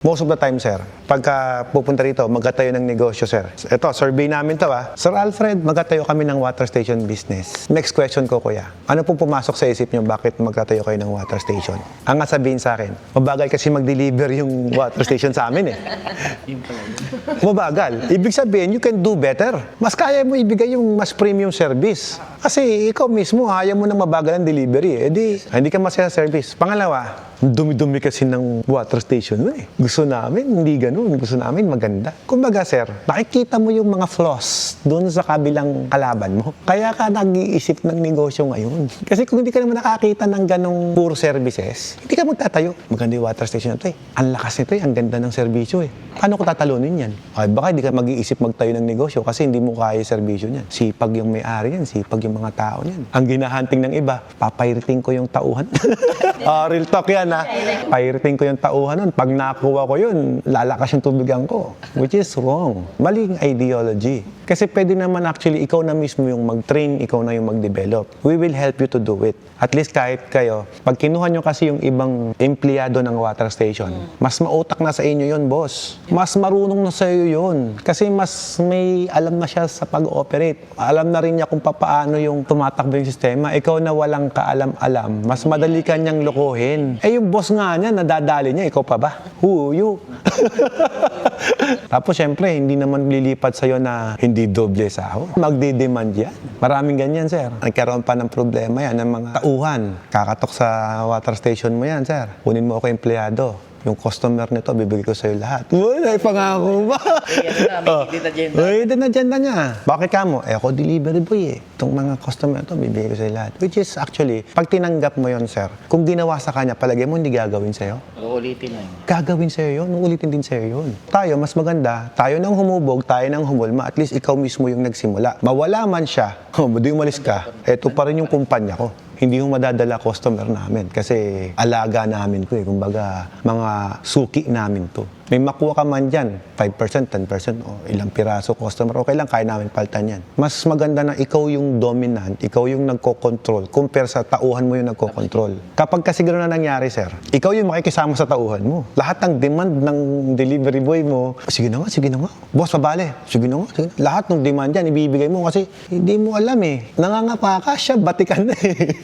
Most of the time, sir, pagka pupunta rito, magkatayo ng negosyo, sir. Ito, survey namin to ah. Sir Alfred, magkatayo kami ng water station business. Next question ko, kuya. Ano pong pumasok sa isip niyo bakit magkatayo kayo ng water station? Ang sabihin sa akin, mabagal kasi mag-deliver yung water station sa amin eh. Mabagal. Ibig sabihin, you can do better. Mas kaya mo ibigay yung mas premium service. Kasi ikaw mismo, ayaw mo ng mabagal ang delivery. Eh di, hindi ka masaya sa service. Pangalawa, ang dumi-dumi kasi ng water station mo eh. Gusto namin, hindi ganun. Gusto namin maganda. Kumbaga, sir, nakikita mo yung mga flaws doon sa kabilang kalaban mo. Kaya ka nag-iisip ng negosyo ngayon. Kasi kung hindi ka naman nakakita ng ganong poor services, hindi ka magtatayo. Maganda yung water station na to eh. Ang lakas nito eh. Ang ganda ng serbisyo eh. Paano ko tatalunin yan? Ay, baka hindi ka mag-iisip magtayo ng negosyo kasi hindi mo kaya yung serbisyo niyan. Sipag yung may-ari yan. Sipag yung mga tao niyan. Ang ginahanting ng iba, papayriting ko yung tauhan. ah, real talk yan ha. Pirating ko yung tauhan nun. Pag nakuha ko yun, lalakas yung tubigan ko. Which is wrong. Maling ideology. Kasi pwede naman actually ikaw na mismo yung mag-train, ikaw na yung mag-develop. We will help you to do it. At least kahit kayo, pag kinuha nyo kasi yung ibang empleyado ng water station, mas mautak na sa inyo yun, boss. Mas marunong na sa iyo yun. Kasi mas may alam na siya sa pag-operate. Alam na rin niya kung paano yung tumatakbo yung sistema. Ikaw na walang kaalam-alam, mas madali ka niyang lokohin. Eh yung boss nga niya, nadadali niya, ikaw pa ba? Who you? Tapos syempre, hindi naman lilipat sa'yo na hindi doble sahod. Magdi-demand yan. Maraming ganyan, sir. Nagkaroon pa ng problema yan ng mga tauhan. Kakatok sa water station mo yan, sir. Kunin mo ako empleyado. Yung customer nito, bibigay ko sa'yo lahat. Uy, ay pangako ba? May hidden agenda. Uy, hidden agenda niya. Bakit ka mo? Eh, ako delivery boy eh. Itong mga customer to, bibigay ko sa'yo lahat. Which is actually, pag tinanggap mo yon sir, kung ginawa sa kanya, palagay mo hindi gagawin sa'yo? Uulitin na yun. gagawin sa'yo yun, uulitin din sa'yo yun. Tayo, mas maganda, tayo nang humubog, tayo nang humulma, at least ikaw mismo yung nagsimula. Mawala man siya, oh, di umalis ka, eto pa rin yung kumpanya ko. Hindi mo madadala customer namin kasi alaga namin to eh. Kumbaga, mga suki namin to. May makuha ka man dyan, 5%, 10%, o ilang piraso customer, okay lang, kaya namin paltan yan. Mas maganda na ikaw yung dominant, ikaw yung nagko-control, compare sa tauhan mo yung nagko-control. Kapag kasi gano'n na nangyari, sir, ikaw yung makikisama sa tauhan mo. Lahat ng demand ng delivery boy mo, sige na nga, sige na nga. Boss, pabale, sige na nga, sige na. Lahat ng demand yan, ibibigay mo kasi hindi mo alam eh. Nangangapa ka, siya, batikan na eh.